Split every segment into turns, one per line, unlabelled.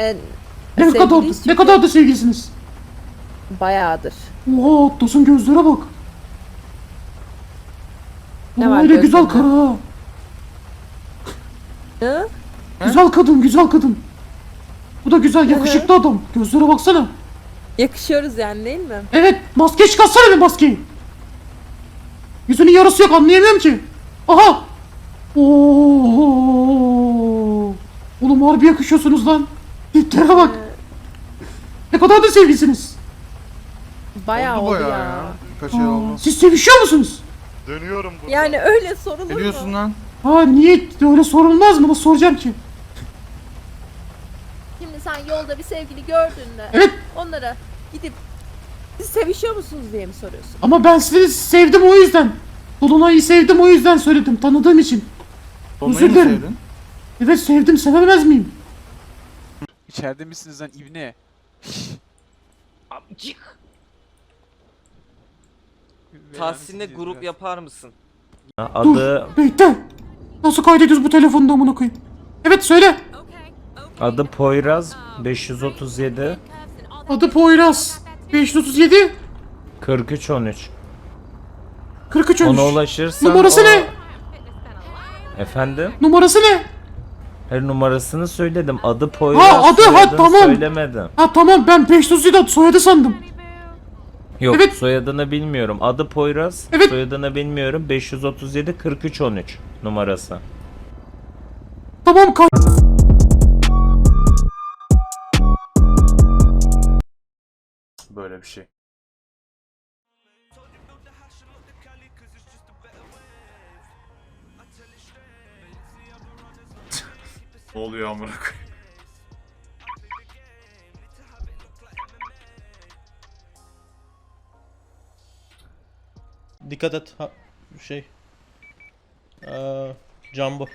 E,
Ne kadar
sevgiliyiz
ne
çünkü
kadar da sevgilisiniz.
Bayağıdır.
Oha Atlas'ın gözlere bak.
Ne
Oha,
var
öyle güzel
gözlerinde?
karı ha.
Hı?
Güzel kadın güzel kadın. Bu da güzel yakışıklı adam. Gözlere baksana.
Yakışıyoruz yani değil mi?
Evet maske çıkarsana bir maskeyi. Yüzünün yarısı yok anlayamıyorum ki. Aha. Oo. Oğlum harbi yakışıyorsunuz lan. Tiplere bak. Ne kadar da sevgilisiniz.
Bayağı oldu,
bayağı
ya.
ya. Kaç ay oldu.
Siz sevişiyor musunuz?
Dönüyorum burada.
Yani öyle sorulur
Ne
mu?
diyorsun lan?
Ha niye öyle sorulmaz mı? Nasıl soracağım ki?
Şimdi sen yolda bir sevgili gördüğünde
Evet
onlara gidip siz sevişiyor musunuz diye mi soruyorsun?
ama ben sizi sevdim o yüzden. Dolunay'ı sevdim o yüzden söyledim tanıdığım için.
Dolunay'ı mı
dilerim.
sevdin?
Evet sevdim sevemez miyim?
İçeride misiniz lan ibne?
Amcık. Tahsin'le grup
biraz?
yapar mısın?
Adı
Bekle. Nasıl kaydediyoruz bu telefonda amına koyayım? Evet söyle.
adı Poyraz 537
Adı Poyraz. 537
4313.
43
Ona ulaşırsan
Numarası
o-
ne?
Efendim?
Numarası ne?
Her numarasını söyledim. Adı Poyraz.
Ha, adı, ha, tamam.
Söylemedim.
Ha tamam ben 537 soyadı sandım.
Yok
Evet.
soyadını bilmiyorum. Adı Poyraz.
Evet.
Soyadını bilmiyorum. 537 4313 numarası.
Tamam kay...
Böyle bir şey. Ne oluyor amına?
Dikkat et. Ha, şey. Ee, Jumbo.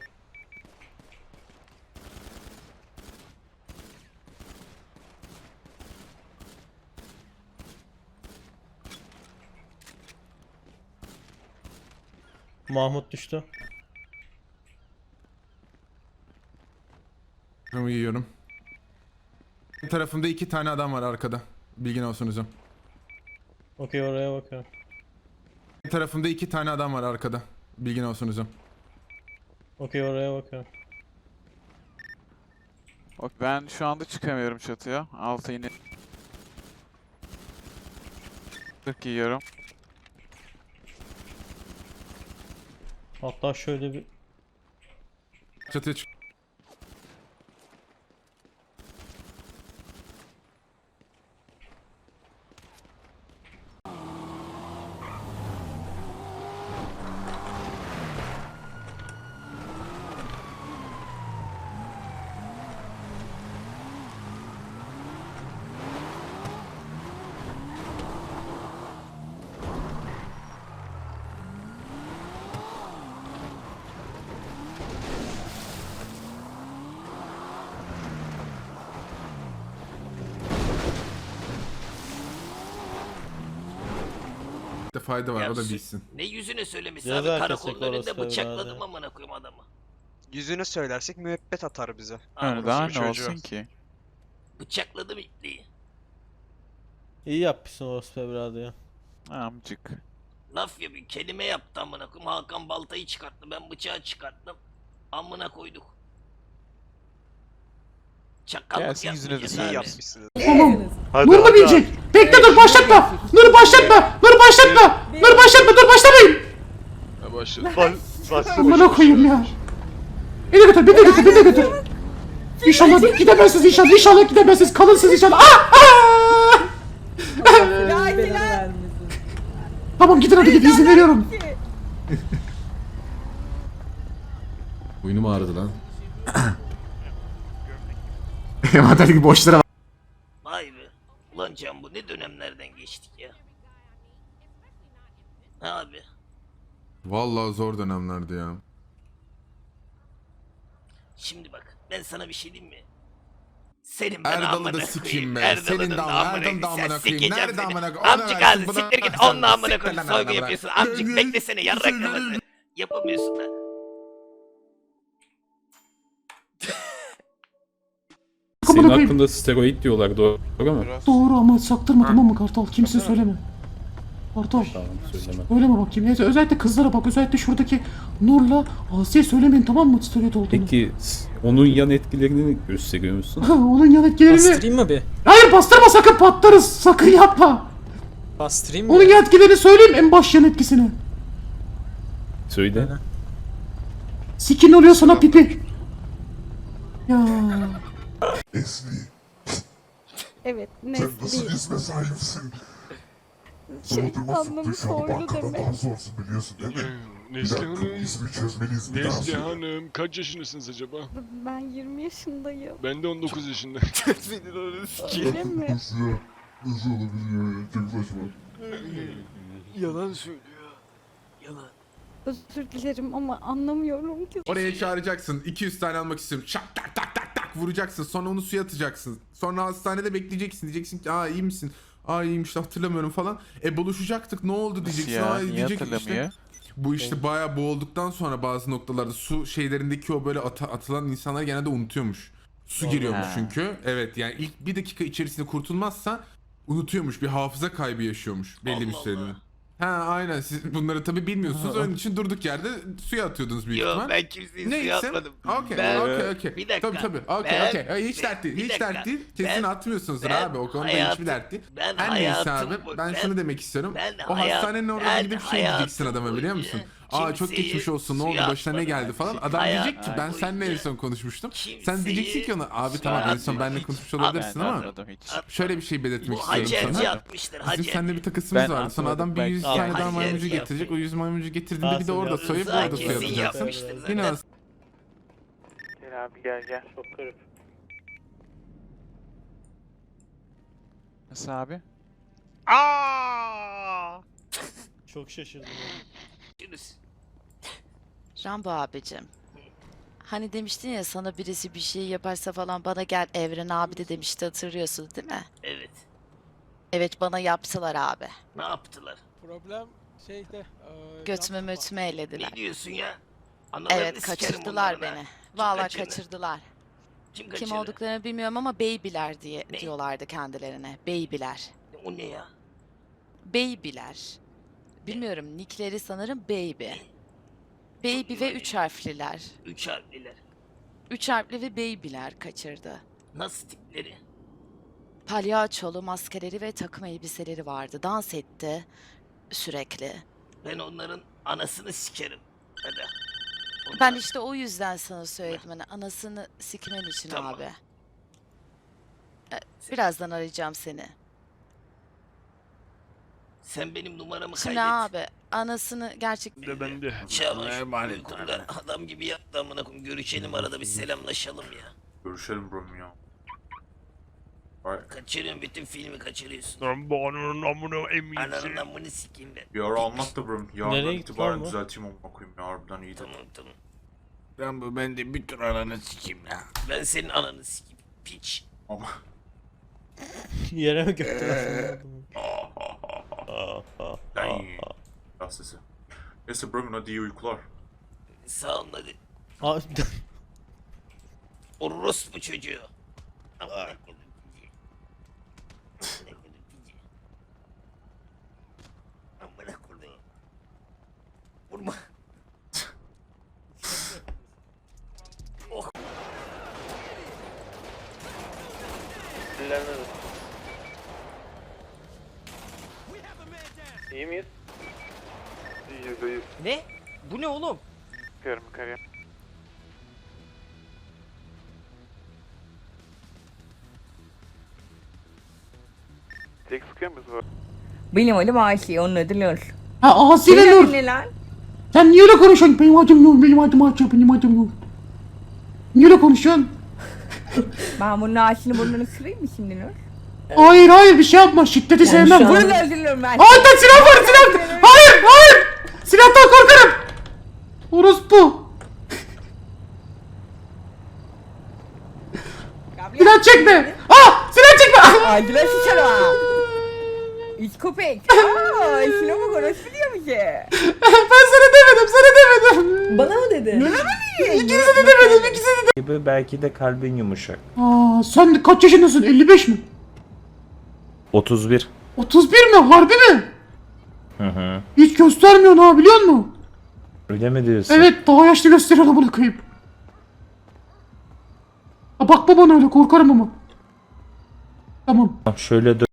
Mahmut düştü.
Bunu yiyorum. Bir tarafımda iki tane adam var arkada. Bilgin olsun hocam.
Okey oraya bakıyorum.
Bir tarafımda iki tane adam var arkada. Bilgin olsun hocam.
Okey oraya bakıyorum.
Bak ben şu anda çıkamıyorum çatıya. Alta yine 40 yiyorum.
Hatta şöyle bir
Çatıya çık. De fayda var
Ya
o da bilsin.
Ne yüzüne söylemiş
Ceza
abi karakolun önünde bıçakladım amına koyayım adamı.
Yüzüne söylersek müebbet atar bize.
Aa,
Öyle daha ne
çocuğu.
olsun ki?
Bıçakladım ipliği.
iyi yapmışsın orospu evladı ya.
Amcık.
Laf yapıyor kelime yaptı amına koyayım. Hakan baltayı çıkarttı ben bıçağı çıkarttım. Amına koyduk. Çakallık
Gelsin yüzüne de
yapmayacağız
İyi
abi.
yapmışsınız.
Tamam.
Hadi,
Nur mu
hadi
bilecek? Bekle dur başlatma. Nur başlatma. Başlatma. Nur başlatma. Dur başlamayın.
Bas, bastım.
Amına koyayım ya. Beni götür, beni götür, beni götür. İnşallah gidemezsiniz inşallah, inşallah gidemezsiniz, kalırsınız inşallah. Aa! Aa! Tamam gidin hadi gidin izin veriyorum.
Boynum ağrıdı lan. Madem boşlara
Vay be. Ulan Can bu ne dönemlerden geçtik ya. Abi.
Vallahi zor dönemlerdi ya.
Şimdi bak ben sana bir şey diyeyim mi? Senin ben
Erdal'ı
amına
da
koyayım.
sikeyim be.
Erdal'ı
Senin
da
de
amına
Erdal
koyayım.
da amına koyayım.
sikeceğim
Nerede
seni.
amına koyayım?
Amcık
buna
siktir git onunla amına koyayım. Soygu
amına
yapıyorsun. Amcık beklesene yarrak kafası. Yapamıyorsun lan.
amına koyayım.
hakkında steroid diyorlar doğru mu?
Biraz
Doğru ama saktırma tamam mı Kartal? Kimse söyleme.
Tamam söyleme.
Söyleme bakayım. Neyse özellikle kızlara bak. Özellikle şuradaki Nur'la Asiye söylemeyin tamam mı steroid olduğunu?
Peki onun yan etkilerini gösteriyor musun?
Onun yan etkilerini...
Bastırayım mı bir?
Hayır bastırma sakın patlarız. Sakın yapma.
Bastırayım mı?
Onun yan etkilerini söyleyeyim en baş yan etkisini.
Söyle.
Sikin oluyor sana pipi. Ya.
Evet, Nesli. Şey, anlamı soylu demek.
Neslihan'ım. Neslihan'ım kaç yaşındasınız acaba?
Ben 20 yaşındayım.
Ben de 19 yaşında.
Öyle mi?
Yalan söylüyor. Yalan.
Özür dilerim ama anlamıyorum ki.
Oraya çağıracaksın. 200 tane almak istiyorum. Şak tak tak tak tak vuracaksın. Sonra onu suya atacaksın. Sonra hastanede bekleyeceksin. Diyeceksin ki aa iyi misin? Aa iyiymiş hatırlamıyorum falan. E buluşacaktık ne oldu diyeceksin.
ya?
Aa,
Niye
diyecek
hatırlamıyor?
Işte, bu işte bayağı boğulduktan sonra bazı noktalarda su şeylerindeki o böyle ata- atılan insanlar genelde unutuyormuş. Su giriyormuş çünkü. Evet yani ilk bir dakika içerisinde kurtulmazsa unutuyormuş. Bir hafıza kaybı yaşıyormuş belli bir
Allah
süreliğine. Ha aynen siz bunları tabii bilmiyorsunuz. Onun için durduk yerde suya atıyordunuz büyük
Yok
ihtimal.
ben kimseyi suya
Neyse.
atmadım.
Okey,
Ben-
okey, okey.
Bir dakika.
Tabii tabii. Okey,
Ben-
okey. Ay, Hiç
bir-
dert değil.
bir
Hiç
dakika.
dert değil. Kesin
Ben-
atmıyorsunuzdur
ben
abi. O konuda
hayatım-
hiçbir dert değil.
ben
Her neyse
hayatım
abi.
bu-
Ben
ben-
şunu demek istiyorum.
ben
O
hayat-
hastanenin orada
ben
gidip şey diyeceksin
hayatım
adama biliyor
boyunca
musun? Aa çok geçmiş olsun. Ne oldu? Başına ne geldi falan. Adam diyecek ki ben seninle en son konuşmuştum. Sen diyeceksin ki ona abi tamam en son
Hiç
konuşmuş olabilirsin ama şöyle bir şey belirtmek istiyorum sana. Bizim seninle bir takısımız. Sonra
atmadım,
adam bir yüz tane daha maymuncu getirecek. O yüz maymuncu getirdiğinde bir de orada soyup orada suya atacaksın. Yine
Gel abi gel gel. Nasıl abi?
Çok şaşırdım.
Görüşürüz.
Rambo abicim. Hani demiştin ya sana birisi bir şey yaparsa falan bana gel Evren abi de demişti hatırlıyorsun değil mi?
Evet.
Evet bana yaptılar abi.
Ne yaptılar?
Problem şeyde.
Götüme mötüme elediler.
Ne diyorsun ya? Analarını
Evet kaçırdılar
ha.
beni. Vallahi
kaçırdı?
kaçırdılar.
Kim
Kim olduklarını bilmiyorum ama Baby'ler diye
Ne?
diyorlardı kendilerine. Baby'ler.
O ne ya?
Baby'ler. Bilmiyorum nickleri sanırım Baby. Baby ve üç harfliler.
Üç harfliler.
Üç harfli ve Baby'ler kaçırdı.
Nasıl tipleri?
Palyaçolu maskeleri ve takım elbiseleri vardı. Dans etti sürekli.
Ben onların anasını sikerim. Hadi.
Ben
Onlara-
işte o yüzden sana söyledim hani anasını sikmen için
Tamam.
abi. E, Birazdan arayacağım seni.
Sen benim numaramı
Şimdi
kaydet.
abi anasını gerçek
de ben de.
Çağlar uykumda adam gibi yattı amına koyayım. Görüşelim arada bir selamlaşalım ya.
Görüşelim bro ya. Vay.
Kaçırıyorsun bütün filmi kaçırıyorsun.
Lan bu ananın amına
Ananın
seni.
amını sikeyim ben.
Bir ara anlat da bro. Yarından
Nereye gitti
itibaren
bu?
düzelteyim amına koyayım ya harbiden iyiydi.
Tamam tamam. Ben bu ben de bütün ananı sikeyim ya. Ben senin ananı sikeyim. Piç.
Ama
Yere mi göktüler?
ben iyi. Biraz sesi. Neyse bro hadi iyi uykular.
Sağ olun hadi.
Aa,
Orospu çocuğu. Amına
İyi miyiz?
İyiyiz iyiyiz.
Ne? Bu ne oğlum?
Bakıyorum yukarıya. Tek sıkıyor muyuz bu?
Benim adım Ayşe, onun adı Nur.
Ha Asiye Nur.
ne lan?
Sen niye öyle konuşuyorsun? Benim adım Nur, benim adım Ayça, benim adım Nur. Niye öyle konuşuyorsun?
Ben bunun ağaçını burnunu kırayım mı şimdi Nur?
Hayır hayır bir şey yapma. Şiddeti sevmem.
Bunu
Vurun.
da öldürürüm ben.
Da silah var silah. Hayır hayır. Silahtan korkarım. Orospu. Silah çekme. Ah silah çekme.
Aldılar sıçarım ha. İç köpek. Aa, şuna bak orası biliyor mu ki?
ben sana demedim sana demedim.
Bana mı dedi? Nur'a mı diyor?
İkinize de demedim ikinize de
gibi belki de kalbin yumuşak.
Aa, sen kaç yaşındasın? 55 mi?
31.
31 mi? Harbi mi?
Hı hı.
Hiç göstermiyorsun ha biliyor musun?
Öyle mi diyorsun?
Evet daha yaşlı gösteriyor amına koyayım. Ha, bakma bana öyle korkarım ama. Tamam.
Şöyle dön.